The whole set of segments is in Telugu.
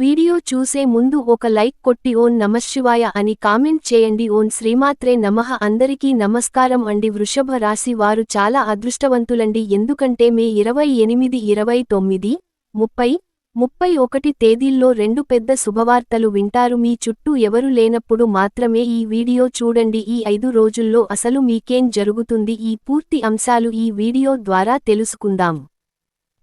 వీడియో చూసే ముందు ఒక లైక్ కొట్టి ఓం నమశివాయ అని కామెంట్ చేయండి. ఓం శ్రీమాత్రే నమః. అందరికీ నమస్కారం అండి. వృషభ రాశి వారు చాలా అదృష్టవంతులండి. ఎందుకంటే మే ఇరవై ఎనిమిది ఇరవై తొమ్మిది ముప్పై ముప్పై ఒకటి తేదీల్లో రెండు పెద్ద శుభవార్తలు వింటారు. మీ చుట్టూ ఎవరు లేనప్పుడు మాత్రమే ఈ వీడియో చూడండి. ఈ ఐదు రోజుల్లో అసలు మీకేం జరుగుతుంది? ఈ పూర్తి అంశాలు ఈ వీడియో ద్వారా తెలుసుకుందాం.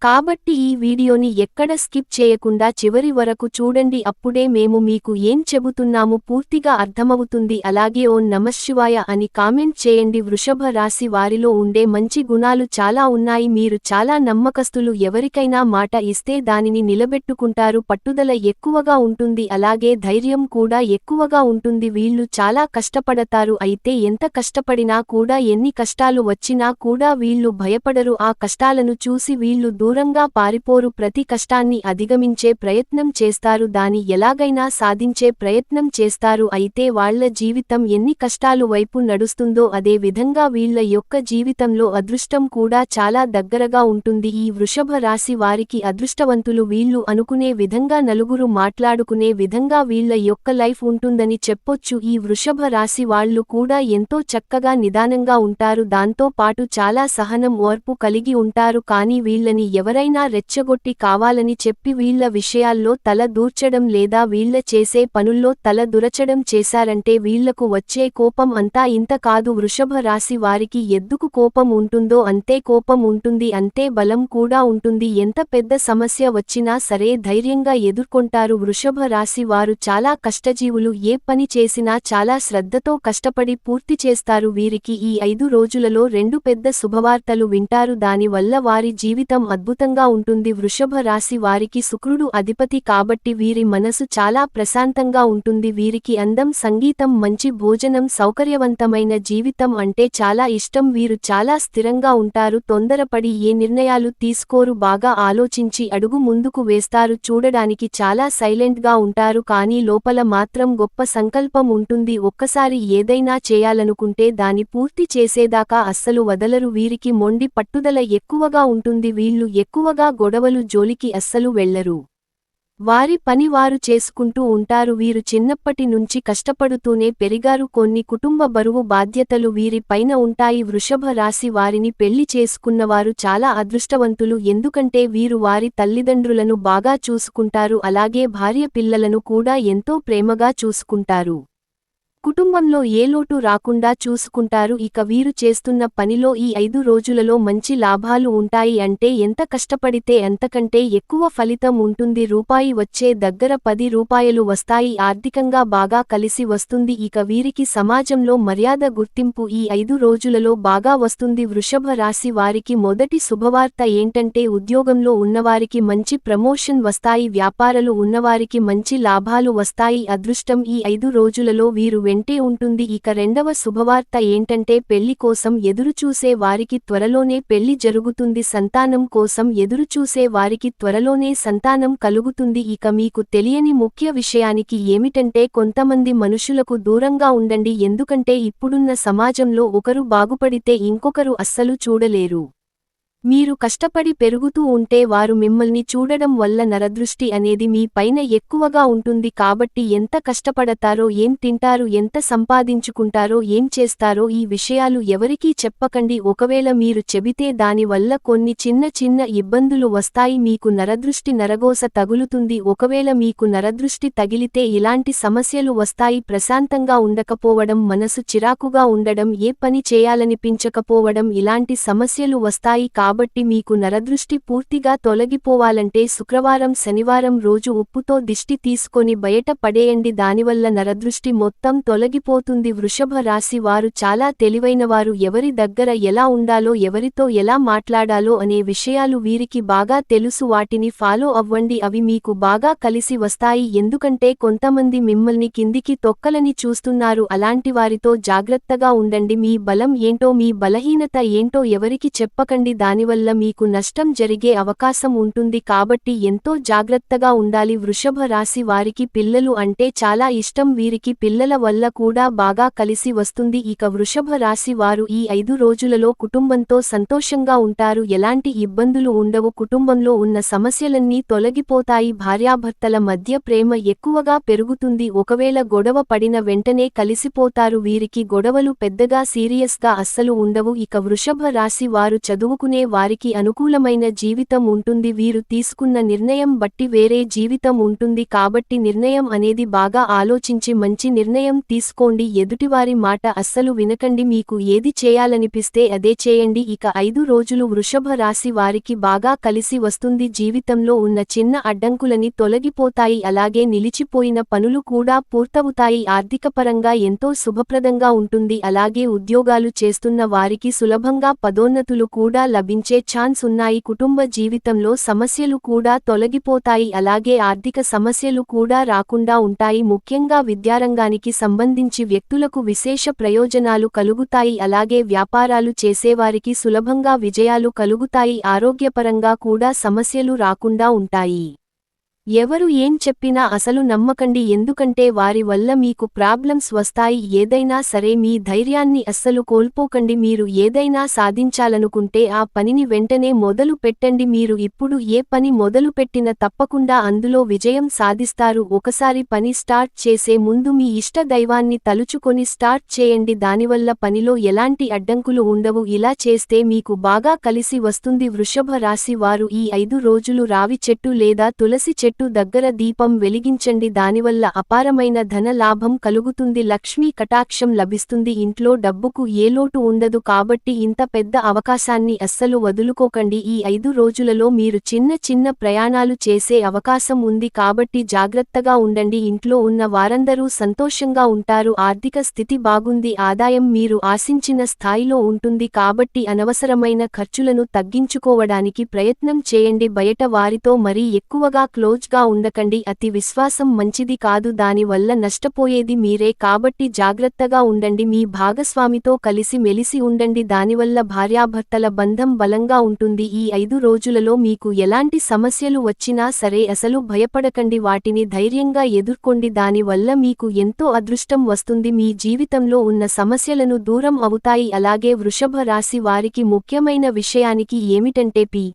కాబట్టి ఈ వీడియోని ఎక్కడ స్కిప్ చేయకుండా చివరి వరకు చూడండి. అప్పుడే మేము మీకు ఏం చెబుతున్నాము పూర్తిగా అర్థమవుతుంది. అలాగే ఓం నమశివాయ అని కామెంట్ చేయండి. వృషభ రాశి వారిలో ఉండే మంచి గుణాలు చాలా ఉన్నాయి. మీరు చాలా నమ్మకస్తులు. ఎవరికైనా మాట ఇస్తే దానిని నిలబెట్టుకుంటారు. పట్టుదల ఎక్కువగా ఉంటుంది. అలాగే ధైర్యం కూడా ఎక్కువగా ఉంటుంది. వీళ్ళు చాలా కష్టపడతారు. అయితే ఎంత కష్టపడినా కూడా ఎన్ని కష్టాలు వచ్చినా కూడా వీళ్ళు భయపడరు. ఆ కష్టాలను చూసి వీళ్ళు దూరంగా పారిపోరు ప్రతి కష్టాన్ని అధిగమించే ప్రయత్నం చేస్తారు దాని ఎలాగైనా సాధించే ప్రయత్నం చేస్తారు అయితే వాళ్ళ జీవితం ఎన్ని కష్టాలు వైపు నడుస్తుందో అదే విధంగా వీళ్ళ యొక్క జీవితంలో అదృష్టం కూడా చాలా దగ్గరగా ఉంటుంది. ఈ వృషభ రాశి వారికి అదృష్టవంతులు వీళ్ళు అనుకునే విధంగా నలుగురు మాట్లాడుకునే విధంగా వీళ్ళ యొక్క లైఫ్ ఉంటుందని చెప్పొచ్చు. ఈ వృషభ రాశి వాళ్ళు కూడా ఎంతో చక్కగా నిదానంగా ఉంటారు దాంతో పాటు చాలా సహనం ఓర్పు కలిగి ఉంటారు కానీ వీళ్ళని ఎవరైనా రెచ్చగొట్టి కావాలని చెప్పి వీళ్ళ విషయాల్లో తల దూర్చడం లేదా వీళ్ళ చేసే పనుల్లో తల దురచడం చేశారంటే వీళ్ళకు వచ్చే కోపం అంతా ఇంత కాదు. వృషభ రాశి వారికి ఎద్దుకు కోపం ఉంటుందో అంతే కోపం ఉంటుంది అంతే బలం కూడా ఉంటుంది. ఎంత పెద్ద సమస్య వచ్చినా సరే ధైర్యంగా ఎదుర్కొంటారు. వృషభ రాశి వారు చాలా కష్టజీవులు. ఏ పని చేసినా చాలా శ్రద్ధతో కష్టపడి పూర్తి చేస్తారు. వీరికి ఈ ఐదు రోజులలో రెండు పెద్ద శుభవార్తలు వింటారు. దానివల్ల వారి జీవితం అద్భుతంగా ఉంటుంది. వృషభ రాశి వారికి శుక్రుడు అధిపతి కాబట్టి వీరి మనసు చాలా ప్రశాంతంగా ఉంటుంది. వీరికి అందం సంగీతం మంచి భోజనం సౌకర్యవంతమైన జీవితం అంటే చాలా ఇష్టం. వీరు చాలా స్థిరంగా ఉంటారు. తొందరపడి ఏ నిర్ణయాలు తీసుకోరు. బాగా ఆలోచించి అడుగు ముందుకు వేస్తారు. చూడడానికి చాలా సైలెంట్గా ఉంటారు. కానీ లోపల మాత్రం గొప్ప సంకల్పం ఉంటుంది. ఒక్కసారి ఏదైనా చేయాలనుకుంటే దాని పూర్తి చేసేదాకా అస్సలు వదలరు. వీరికి మొండి పట్టుదల ఎక్కువగా ఉంటుంది. వీళ్ళు ఎక్కువగా గొడవలు జోలికి అస్సలు వెళ్ళరు వారి పని వారు చేసుకుంటూ ఉంటారు. వీరు చిన్నప్పటి నుంచి కష్టపడుతూనే పెరిగారు. కొన్ని కుటుంబ బరువు బాధ్యతలు వీరి పైన ఉంటాయి. వృషభ రాశి వారిని పెళ్ళి చేసుకున్నవారు చాలా అదృష్టవంతులు. ఎందుకంటే వీరు వారి తల్లిదండ్రులను బాగా చూసుకుంటారు. అలాగే భార్య పిల్లలను కూడా ఎంతో ప్రేమగా చూసుకుంటారు. కుటుంబంలో ఏ లోటు రాకుండా చూసుకుంటారు. ఇక వీరు చేస్తున్న పనిలో ఈ ఐదు రోజులలో మంచి లాభాలు ఉంటాయి అంటే ఎంత కష్టపడితే అంతకంటే ఎక్కువ ఫలితం ఉంటుంది. రూపాయి వచ్చే దగ్గర పది రూపాయలు వస్తాయి. ఆర్థికంగా బాగా కలిసి వస్తుంది. ఇక వీరికి సమాజంలో మర్యాద గుర్తింపు ఈ ఐదు రోజులలో బాగా వస్తుంది. వృషభ రాశి వారికి మొదటి శుభవార్త ఏంటంటే ఉద్యోగంలో ఉన్నవారికి మంచి ప్రమోషన్ వస్తాయి. వ్యాపారాలు ఉన్నవారికి మంచి లాభాలు వస్తాయి. అదృష్టం ఈ ఐదు రోజులలో వీరు వెంటే ఉంటుంది. ఇక రెండవ శుభవార్త ఏంటంటే పెళ్ళి కోసం ఎదురుచూసే వారికి త్వరలోనే పెళ్ళి జరుగుతుంది. సంతానం కోసం ఎదురుచూసే వారికి త్వరలోనే సంతానం కలుగుతుంది. ఇక మీకు తెలియని ముఖ్య విషయానికి ఏమిటంటే కొంతమంది మనుషులకు దూరంగా ఉండండి. ఎందుకంటే ఇప్పుడున్న సమాజంలో ఒకరు బాగుపడితే ఇంకొకరు అస్సలు చూడలేరు. మీరు కష్టపడి పెరుగుతూ ఉంటే వారు మిమ్మల్ని చూడడం వల్ల నరదృష్టి అనేది మీ పైన ఎక్కువగా ఉంటుంది కాబట్టి ఎంత కష్టపడతారో ఏం తింటారు ఎంత సంపాదించుకుంటారో ఏం చేస్తారో ఈ విషయాలు ఎవరికీ చెప్పకండి. ఒకవేళ మీరు చెబితే దానివల్ల కొన్ని చిన్న చిన్న ఇబ్బందులు వస్తాయి. మీకు నరదృష్టి నరగోస తగులుతుంది. ఒకవేళ మీకు నరదృష్టి తగిలితే ఇలాంటి సమస్యలు వస్తాయి. ప్రశాంతంగా ఉండకపోవడం మనసు చిరాకుగా ఉండడం ఏ పని చేయాలనిపించకపోవడం ఇలాంటి సమస్యలు వస్తాయి కాబట్టి కాబట్టి మీకు నరదృష్టి పూర్తిగా తొలగిపోవాలంటే శుక్రవారం శనివారం రోజు ఉప్పుతో దిష్టి తీసుకొని బయట పడేయండి. దానివల్ల నరదృష్టి మొత్తం తొలగిపోతుంది. వృషభ రాశి వారు చాలా తెలివైనవారు. ఎవరి దగ్గర ఎలా ఉండాలో ఎవరితో ఎలా మాట్లాడాలో అనే విషయాలు వీరికి బాగా తెలుసు. వాటిని ఫాలో అవ్వండి. అవి మీకు బాగా కలిసి వస్తాయి. ఎందుకంటే కొంతమంది మిమ్మల్ని కిందికి తొక్కలని చూస్తున్నారు. అలాంటి వారితో జాగ్రత్తగా ఉండండి. మీ బలం ఏంటో మీ బలహీనత ఏంటో ఎవరికి చెప్పకండి. దాని దానివల్ల మీకు నష్టం జరిగే అవకాశం ఉంటుంది కాబట్టి ఎంతో జాగ్రత్తగా ఉండాలి. వృషభ రాశి వారికి పిల్లలు అంటే చాలా ఇష్టం. వీరికి పిల్లల వల్ల కూడా బాగా కలిసి వస్తుంది. ఇక వృషభ రాశి వారు ఈ ఐదు రోజులలో కుటుంబంతో సంతోషంగా ఉంటారు. ఎలాంటి ఇబ్బందులు ఉండవు. కుటుంబంలో ఉన్న సమస్యలన్నీ తొలగిపోతాయి. భార్యాభర్తల మధ్య ప్రేమ ఎక్కువగా పెరుగుతుంది. ఒకవేళ గొడవ పడిన వెంటనే కలిసిపోతారు. వీరికి గొడవలు పెద్దగా సీరియస్గా అస్సలు ఉండవు. ఇక వృషభ రాశి వారు చదువుకునే వారికి అనుకూలమైన జీవితం ఉంటుంది. వీరు తీసుకున్న నిర్ణయం బట్టి వేరే జీవితం ఉంటుంది. కాబట్టి నిర్ణయం అనేది బాగా ఆలోచించి మంచి నిర్ణయం తీసుకోండి. ఎదుటివారి మాట అస్సలు వినకండి. మీకు ఏది చేయాలనిపిస్తే అదే చేయండి. ఇక ఐదు రోజులు వృషభ రాశి వారికి బాగా కలిసి వస్తుంది. జీవితంలో ఉన్న చిన్న అడ్డంకులని తొలగిపోతాయి. అలాగే నిలిచిపోయిన పనులు కూడా పూర్తవుతాయి. ఆర్థికపరంగా ఎంతో శుభప్రదంగా ఉంటుంది. అలాగే ఉద్యోగాలు చేస్తున్న వారికి సులభంగా పదోన్నతులు కూడా లభి లభించే ఛాన్స్ ఉన్నాయి. కుటుంబ జీవితంలో సమస్యలు కూడా తొలగిపోతాయి. అలాగే ఆర్థిక సమస్యలు కూడా రాకుండా ఉంటాయి. ముఖ్యంగా విద్యారంగానికి సంబంధించి వ్యక్తులకు విశేష ప్రయోజనాలు కలుగుతాయి. అలాగే వ్యాపారాలు చేసేవారికి సులభంగా విజయాలు కలుగుతాయి. ఆరోగ్యపరంగా కూడా సమస్యలు రాకుండా ఉంటాయి. ఎవరు ఏం చెప్పినా అసలు నమ్మకండి ఎందుకంటే వారి వల్ల మీకు ప్రాబ్లమ్స్ వస్తాయి. ఏదైనా సరే మీ ధైర్యాన్ని అస్సలు కోల్పోకండి. మీరు ఏదైనా సాధించాలనుకుంటే ఆ పనిని వెంటనే మొదలు పెట్టండి. మీరు ఇప్పుడు ఏ పని మొదలు పెట్టినా తప్పకుండా అందులో విజయం సాధిస్తారు. ఒకసారి పని స్టార్ట్ చేసే ముందు మీ ఇష్ట దైవాన్ని తలుచుకొని స్టార్ట్ చేయండి. దానివల్ల పనిలో ఎలాంటి అడ్డంకులు ఉండవు. ఇలా చేస్తే మీకు బాగా కలిసి వస్తుంది. వృషభ రాశి వారు ఈ ఐదు రోజులు రావి చెట్టు లేదా తులసి చెట్టు దగ్గర దీపం వెలిగించండి. దానివల్ల అపారమైన ధన లాభం కలుగుతుంది. లక్ష్మీ కటాక్షం లభిస్తుంది. ఇంట్లో డబ్బుకు ఏ లోటు ఉండదు కాబట్టి ఇంత పెద్ద అవకాశాన్ని అస్సలు వదులుకోకండి. ఈ ఐదు రోజులలో మీరు చిన్న చిన్న ప్రయాణాలు చేసే అవకాశం ఉంది కాబట్టి జాగ్రత్తగా ఉండండి. ఇంట్లో ఉన్న వారందరూ సంతోషంగా ఉంటారు. ఆర్థిక స్థితి బాగుంది. ఆదాయం మీరు ఆశించిన స్థాయిలో ఉంటుంది కాబట్టి అనవసరమైన ఖర్చులను తగ్గించుకోవడానికి ప్రయత్నం చేయండి. బయట వారితో మరీ ఎక్కువగా క్లోజ్ గా ఉండకండి. అతి విశ్వాసం మంచిది కాదు. దానివల్ల నష్టపోయేది మీరే. కాబట్టి జాగ్రత్తగా ఉండండి. మీ భాగస్వామితో కలిసి మెలిసి ఉండండి. దానివల్ల భార్యాభర్తల బంధం బలంగా ఉంటుంది. ఈ ఐదు రోజులలో మీకు ఎలాంటి సమస్యలు వచ్చినా సరే అసలు భయపడకండి. వాటిని ధైర్యంగా ఎదుర్కొండి. దానివల్ల మీకు ఎంతో అదృష్టం వస్తుంది. మీ జీవితంలో ఉన్న సమస్యలను దూరం అవుతాయి. అలాగే వృషభ రాశి వారికి ముఖ్యమైన విషయానికి ఏమిటంటే పి.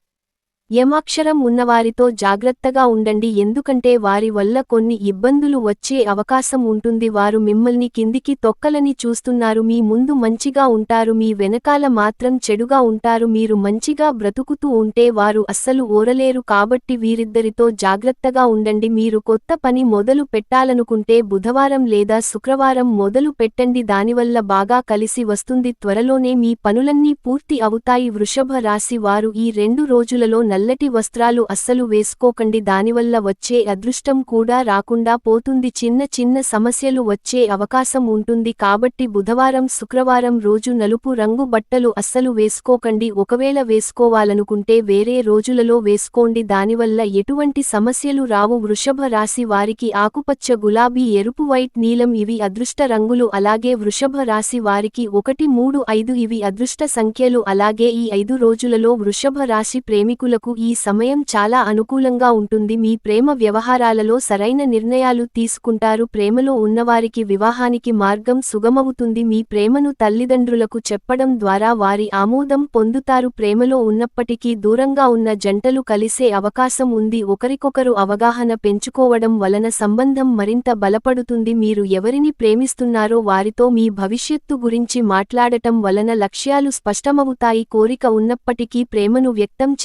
యమాక్షరం ఉన్నవారితో జాగ్రత్తగా ఉండండి ఎందుకంటే వారి వల్ల కొన్ని ఇబ్బందులు వచ్చే అవకాశం ఉంటుంది. వారు మిమ్మల్ని కిందికి తొక్కలని చూస్తున్నారు. మీ ముందు మంచిగా ఉంటారు. మీ వెనకాల మాత్రం చెడుగా ఉంటారు. మీరు మంచిగా బ్రతుకుతూ ఉంటే వారు అస్సలు ఓరలేరు కాబట్టి వీరిద్దరితో జాగ్రత్తగా ఉండండి. మీరు కొత్త పని మొదలు పెట్టాలనుకుంటే బుధవారం లేదా శుక్రవారం మొదలు పెట్టండి. దానివల్ల బాగా కలిసి వస్తుంది. త్వరలోనే మీ పనులన్నీ పూర్తి అవుతాయి. వృషభ రాశి వారు ఈ రెండు రోజులలో నల్లటి వస్త్రాలు అస్సలు వేసుకోకండి. దానివల్ల వచ్చే అదృష్టం కూడా రాకుండా పోతుంది. చిన్న చిన్న సమస్యలు వచ్చే అవకాశం ఉంటుంది. కాబట్టి బుధవారం శుక్రవారం రోజు నలుపు రంగు బట్టలు అస్సలు వేసుకోకండి. ఒకవేళ వేసుకోవాలనుకుంటే వేరే రోజులలో వేసుకోండి. దానివల్ల ఎటువంటి సమస్యలు రావు. వృషభ రాశి వారికి ఆకుపచ్చ గులాబీ ఎరుపు వైట్ నీలం ఇవి అదృష్ట రంగులు. అలాగే వృషభ రాశి వారికి ఒకటి మూడు ఐదు ఇవి అదృష్ట సంఖ్యలు. అలాగే ఈ ఐదు రోజులలో వృషభ రాశి ప్రేమికులకు ఈ సమయం చాలా అనుకూలంగా ఉంటుంది. మీ ప్రేమ వ్యవహారాలలో సరైన నిర్ణయాలు తీసుకుంటారు. ప్రేమలో ఉన్నవారికి వివాహానికి మార్గం సుగమవుతుంది. మీ ప్రేమను తల్లిదండ్రులకు చెప్పడం ద్వారా వారి ఆమోదం పొందుతారు. ప్రేమలో ఉన్నప్పటికీ దూరంగా ఉన్న జంటలు కలిసే అవకాశం ఉంది. ఒకరికొకరు అవగాహన పెంచుకోవడం వలన సంబంధం మరింత బలపడుతుంది. మీరు ఎవరిని ప్రేమిస్తున్నారో వారితో మీ భవిష్యత్తు గురించి మాట్లాడటం వలన లక్ష్యాలు స్పష్టమవుతాయి. కోరిక ఉన్నప్పటికీ ప్రేమను వ్యక్తం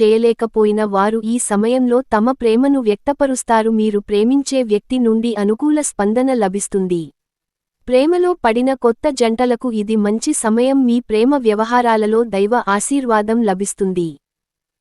లేకపోయిన వారు ఈ సమయంలో తమ ప్రేమను వ్యక్తపరుస్తారు. మీరు ప్రేమించే వ్యక్తి నుండి అనుకూల స్పందన లభిస్తుంది. ప్రేమలో పడిన కొత్త జంటలకు ఇది మంచి సమయం. మీ ప్రేమ వ్యవహారాలలో దైవ ఆశీర్వాదం లభిస్తుంది.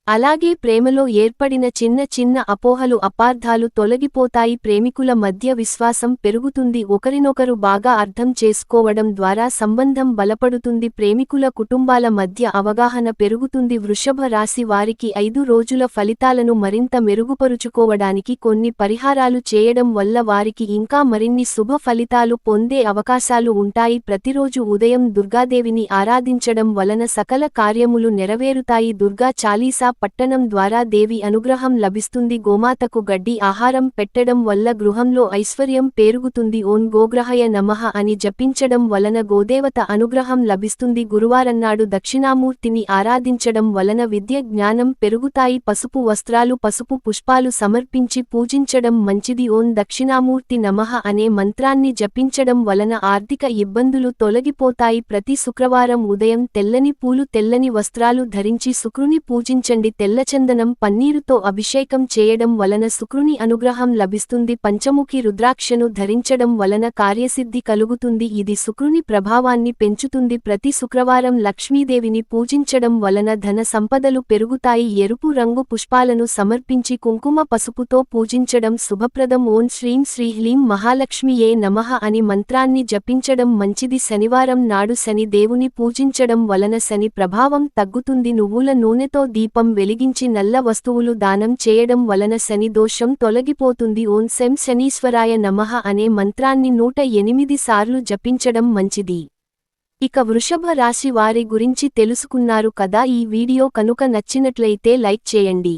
అలాగే ప్రేమలో ఏర్పడిన చిన్న చిన్న అపోహలు అపార్థాలు తొలగిపోతాయి. ప్రేమికుల మధ్య విశ్వాసం పెరుగుతుంది. ఒకరినొకరు బాగా అర్థం చేసుకోవడం ద్వారా సంబంధం బలపడుతుంది. ప్రేమికుల కుటుంబాల మధ్య అవగాహన పెరుగుతుంది. వృషభ రాశి వారికి ఐదు రోజుల ఫలితాలను మరింత మెరుగుపరుచుకోవడానికి కొన్ని పరిహారాలు చేయడం వల్ల వారికి ఇంకా మరిన్ని శుభ ఫలితాలు పొందే అవకాశాలు ఉంటాయి. ప్రతిరోజు ఉదయం దుర్గాదేవిని ఆరాధించడం వలన సకల కార్యములు నెరవేరుతాయి. దుర్గా చాలీసా పట్టణం ద్వారా దేవి అనుగ్రహం లభిస్తుంది. గోమాతకు గడ్డి ఆహారం పెట్టడం వల్ల గృహంలో ఐశ్వర్యం పేరుగుతుంది. ఓన్ గోగ్రహయ నమః అని జపించడం వలన గోదేవత అనుగ్రహం లభిస్తుంది. గురువారన్నాడు దక్షిణామూర్తిని ఆరాధించడం వలన విద్య జ్ఞానం పెరుగుతాయి. పసుపు వస్త్రాలు పసుపు పుష్పాలు సమర్పించి పూజించడం మంచిది. ఓన్ దక్షిణామూర్తి నమః అనే మంత్రాన్ని జపించడం వలన ఆర్థిక ఇబ్బందులు తొలగిపోతాయి. ప్రతి శుక్రవారం ఉదయం తెల్లని పూలు తెల్లని వస్త్రాలు ధరించి శుక్రుని పూజించండి. తెల్లచందనం పన్నీరుతో అభిషేకం చేయడం వలన శుక్రుని అనుగ్రహం లభిస్తుంది. పంచముఖి రుద్రాక్షను ధరించడం వలన కార్యసిద్ధి కలుగుతుంది. ఇది శుక్రుని ప్రభావాన్ని పెంచుతుంది. ప్రతి శుక్రవారం లక్ష్మీదేవిని పూజించడం వలన ధన సంపదలు పెరుగుతాయి. ఎరుపు రంగు పుష్పాలను సమర్పించి కుంకుమ పసుపుతో పూజించడం శుభప్రదం. ఓం శ్రీం శ్రీ హ్లీం మహాలక్ష్మియే నమః అని మంత్రాన్ని జపించడం మంచిది. శనివారం నాడు శని దేవుని పూజించడం వలన శని ప్రభావం తగ్గుతుంది. నువ్వుల నూనెతో దీపం వెలిగించి నల్ల వస్తువులు దానం చేయడం వలన శని దోషం తొలగిపోతుంది. ఓం శం శనీశ్వరాయ నమః అనే మంత్రాన్ని నూట ఎనిమిది సార్లు జపించడం మంచిది. ఇక వృషభ రాశి వారి గురించి తెలుసుకున్నారు కదా. ఈ వీడియో కనుక నచ్చినట్లయితే లైక్ చేయండి.